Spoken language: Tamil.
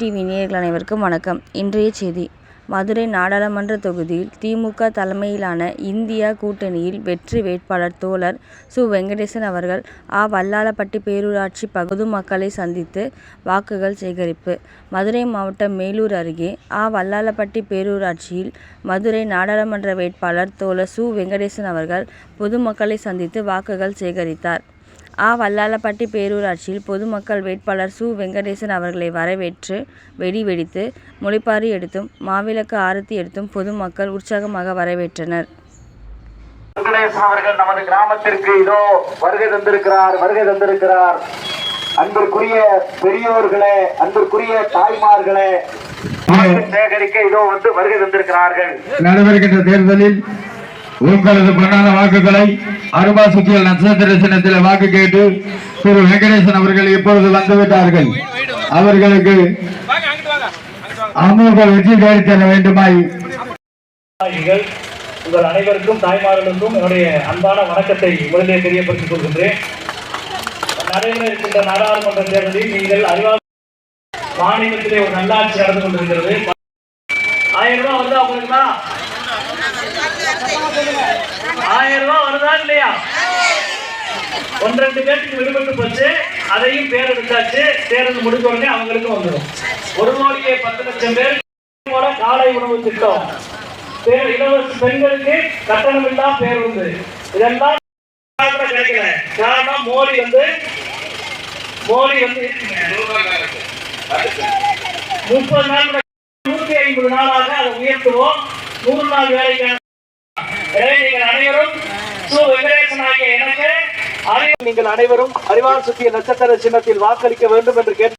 டிவி நேயர்கள் அனைவருக்கும் வணக்கம். இன்றைய செய்தி. மதுரை நாடாளுமன்ற தொகுதியில் திமுக தலைமையிலான இந்தியா கூட்டணியில் வெற்றி வேட்பாளர் தோழர் சு. வெங்கடேசன் அவர்கள் ஆ. வல்லாளப்பட்டி பேரூராட்சி பொதுமக்களை சந்தித்து வாக்குகள் சேகரிப்பு. மதுரை மாவட்டம் மேலூர் அருகே ஆ. வல்லாளப்பட்டி பேரூராட்சியில் மதுரை நாடாளுமன்ற வேட்பாளர் தோழர் சு. வெங்கடேசன் அவர்கள் பொதுமக்களை சந்தித்து வாக்குகள் சேகரித்தார். ஆ. வல்லாளப்பட்டி பேரூராட்சியில் பொதுமக்கள் வேட்பாளர் சு. வெங்கடேசன் அவர்களை வரவேற்று வெடி வெடித்து முளைப்பாரி எடுத்தும் மாவிளக்கு ஆரத்தி எடுத்தும் பொதுமக்கள் உற்சாகமாக வரவேற்றனர். வெங்கடேசன் அவர்கள் நமது கிராமத்திற்கு இதோ வருகை தந்திருக்கிறார் வருகை தந்திருக்கிறார். அன்பிற்குரிய பெரியோர்களே அன்பிற்குரிய தாய்மார்களே சேகரிக்க இதோ வந்து வருகை தந்திருக்கிறார்கள். நடைபெறுகின்ற தேர்தலில் உங்களது பொன்னான வாக்குகளை அருபா சுத்தியல் நட்சத்திர சின்னத்தில் வாக்கு கேட்டு திரு வெங்கடேசன் அவர்கள் இப்பொழுது வந்துவிட்டார்கள் அவர்களுக்கு அமோக வெற்றி தேடி தர வேண்டுமாய். உங்கள் அனைவருக்கும் தாய்மார்களுக்கும் என்னுடைய அன்பான வணக்கத்தை முதலிலே தெரியப்படுத்திக் கொள்கின்றேன். நடைபெற இருக்கின்ற நாடாளுமன்ற தேர்தலில் நீங்கள் அறிவா மாநிலத்திலே ஒரு நல்லாட்சி நடந்து கொண்டிருக்கிறது. ஆயிரம் ரூபாய் வருதா உங்களுக்குலாம் ஆயிரம் ரூபாய் வருதா இல்லையா? ஒன்று ரெண்டு பேருக்கு விடுபட்டு போச்சு. அதையும் பேர் எடுத்தாச்சு. தேர்தல் முடிஞ்ச உடனே அவங்களுக்கும் வந்துடும் ஒரு கோடியே பத்து லட்சம் பேர் காலை உணவு திட்டம். பேர் இலவச பெண்களுக்கு கட்டணம் இல்லா பேருந்து இதெல்லாம் காரணம் கிடைக்கல காரணம் மோடி வந்து மோடி வந்து முப்பது நாள் நூத்தி ஐம்பது நாளாக அதை உயர்த்துவோம். நூறு நாள் வேலைக்கான நீங்கள் அனைவரும் சு வெங்கடேசன் ஆகிய எனக்கு நீங்கள் அனைவரும் அறிவால் சுத்திய நட்சத்திர சின்னத்தில் வாக்களிக்க வேண்டும் என்று கேட்டு